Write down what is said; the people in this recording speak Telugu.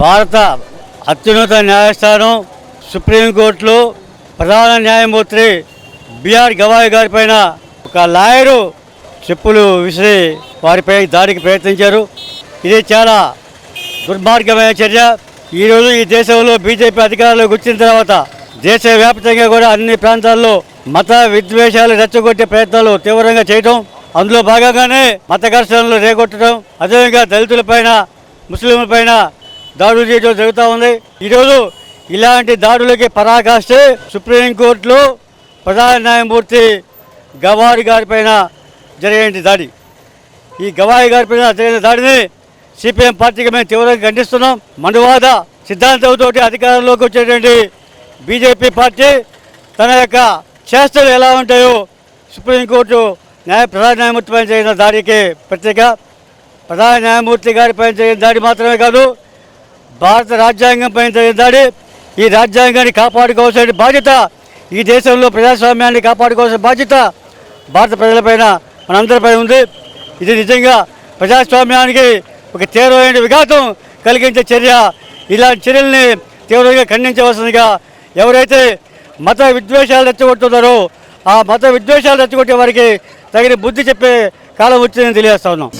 భారత అత్యున్నత న్యాయస్థానం సుప్రీంకోర్టులో ప్రధాన న్యాయమూర్తి బిఆర్ గవాయ్ గారిపైన ఒక లాయరు చెప్పులు విసిరి వారిపై దాడికి ప్రయత్నించారు. ఇది చాలా దుర్మార్గమైన చర్య. ఈరోజు ఈ దేశంలో బీజేపీ అధికారంలోకి వచ్చిన తర్వాత దేశవ్యాప్తంగా కూడా అన్ని ప్రాంతాల్లో మత విద్వేషాలు రెచ్చగొట్టే ప్రయత్నాలు తీవ్రంగా చేయటం అందులో భాగంగానే మత ఘర్షణలు రేగొట్టడం అదేవిధంగా దళితులపైన ముస్లింలపైన దాడులు చేయడం జరుగుతూ ఉంది. ఈరోజు ఇలాంటి దాడులకి పరాకాష్టే సుప్రీంకోర్టులో ప్రధాన న్యాయమూర్తి గవారి గారిపైన జరిగిన దాడి. ఈ గవాయి గారి పైన జరిగిన దాడిని సిపిఎం పార్టీకి మేము తీవ్రంగా ఖండిస్తున్నాం. మనువాద సిద్ధాంతంతో అధికారంలోకి వచ్చేటువంటి బీజేపీ పార్టీ తన యొక్క చేష్టలు ఎలా ఉంటాయో సుప్రీంకోర్టు న్యాయ ప్రధాన న్యాయమూర్తి పైన చేసిన దాడికి ప్రత్యేక ప్రధాన న్యాయమూర్తి గారి పైన చేసిన దాడి మాత్రమే కాదు భారత రాజ్యాంగం పైన చేసిన దాడి ఈ రాజ్యాంగాన్ని కాపాడుకోవాల్సిన బాధ్యత ఈ దేశంలో ప్రజాస్వామ్యాన్ని కాపాడుకోవాల్సిన బాధ్యత భారత ప్రజలపైన మనందరిపై ఉంది. ఇది నిజంగా ప్రజాస్వామ్యానికి ఒక తీవ్రమైన విఘాతం కలిగించే చర్య. ఇలాంటి చర్యల్ని తీవ్రంగా ఖండించవలసిందిగా ఎవరైతే మత విద్వేషాలు రెచ్చగొట్టున్నారో ఆ మత విద్వేషాలు రెచ్చగొట్టే వారికి తగిన బుద్ధి చెప్పే కాలం వచ్చిందని తెలియజేస్తా ఉన్నాం.